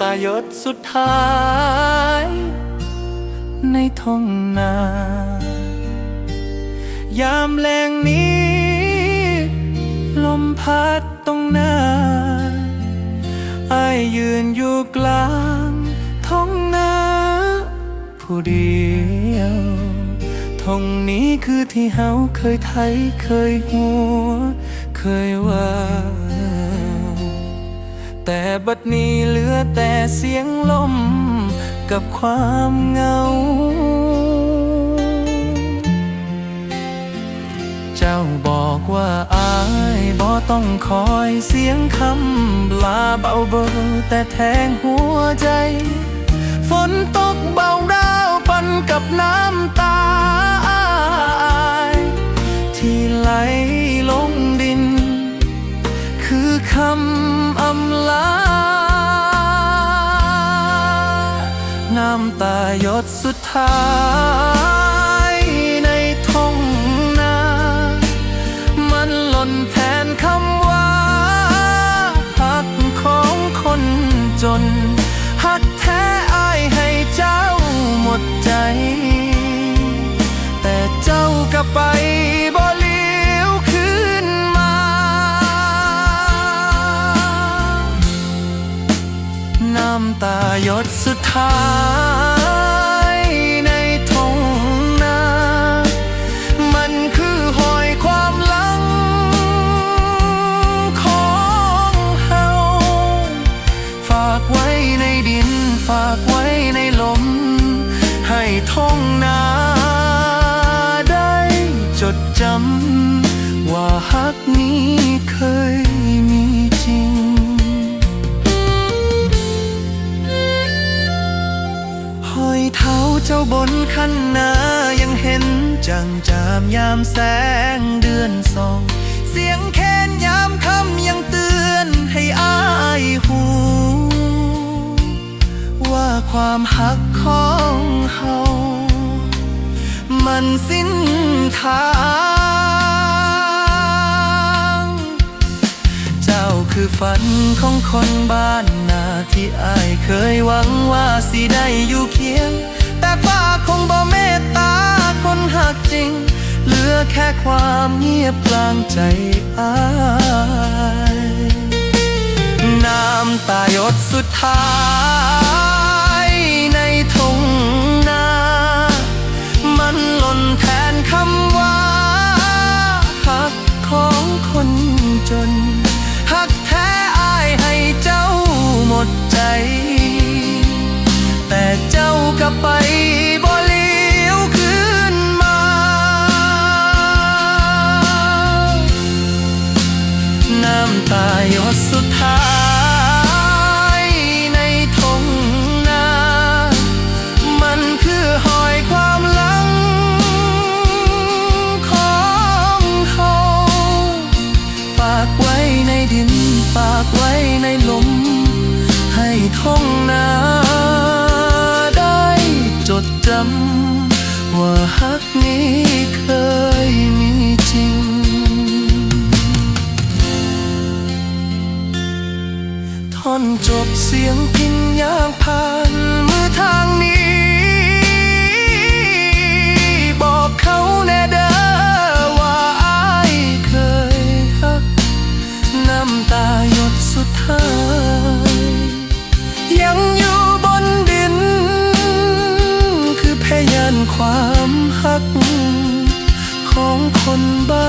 ตาหยดสุดท้าย ในท้องนา ยามแรงนี้ ลมพัดตรงหน้าไอยืนอยู่กลางท้องนาผู้เดียวทงนี้คือที่เฮาเคยไทยเคยหัว เคยว่า แต่บัดนี้เหลือแต่เสียงลมกับความเหงา เจ้าบอกว่าอายบ่ต้องคอยเสียงคำลาเบาเบอแต่แทงหัวใจ ฝนตกเบาดาวปันกับน้ำตา คือคำอำลา น้ำตาหยดสุดท้ายในท้องนา มันหล่นแทนคำว่า หักของคนจน หักแท้อายให้เจ้าหมดใจ แต่เจ้าก็ไป น้ำตาหยดสุดท้ายในทงนา มันคือหอยความหลังของเฮาฝากไว้ในดิน ฝากไว้ในลม ให้ทงนาได้จดจำว่าฮักนี้เคย คันนายังเห็นจังจามยามแสงเดือนสอง เสียงแค้นยามคำยังเตือนให้อายหู ว่าความหักของเฮา มันสิ้นทางเจ้าคือฝันของคนบ้านนาที่อายเคยหวังว่าสิได้อยู่เคียง ค่ความเงียบกลางใจอายน้ำตาหยดสุดท้ายในทงนา มันหล่นแทนคำว่าหักของคนจนหักแท้อายให้เจ้าหมดใจ แต่เจ้าก็ไปบ่เลี้ำตาหยดสุดท้ายในทงนา มันคือหอยความหลังของเขาฝากไว้ในดินฝากไว้ในลม ให้ทงนาได้จดจำว่าฮักนี้ จบเสียงพินยางผ่านมือทางนี้ บอกเขาแน่เด้อว่าอายเคยฮัก น้ำตาหยดสุดท้าย ยังอยู่บนดิน คือพยานความฮัก ของคนบ้า